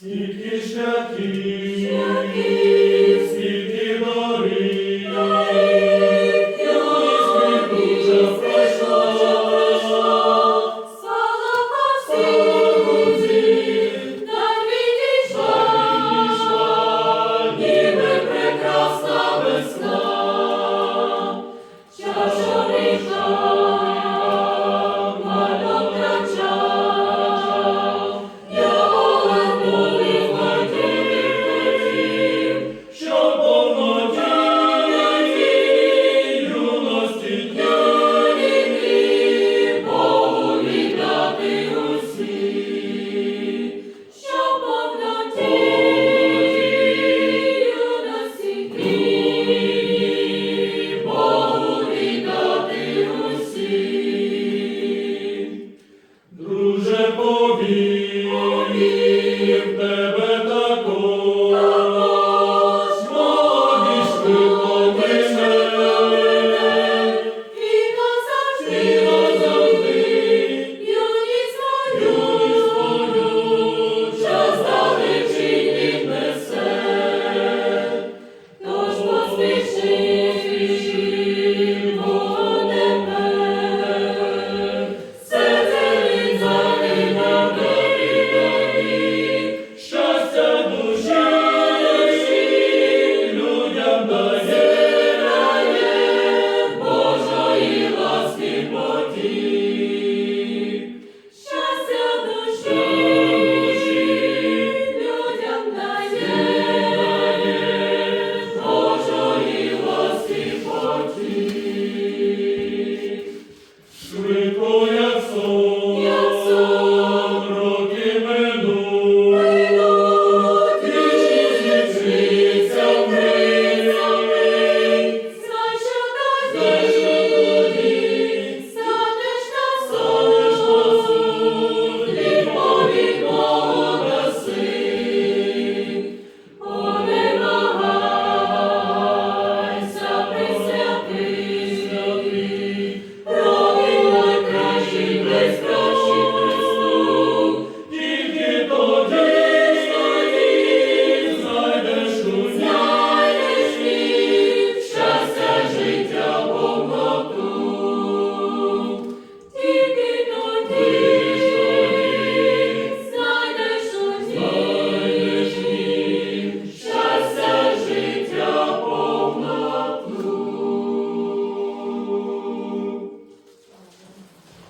Скільки шляхів, скільки доріг, Друже,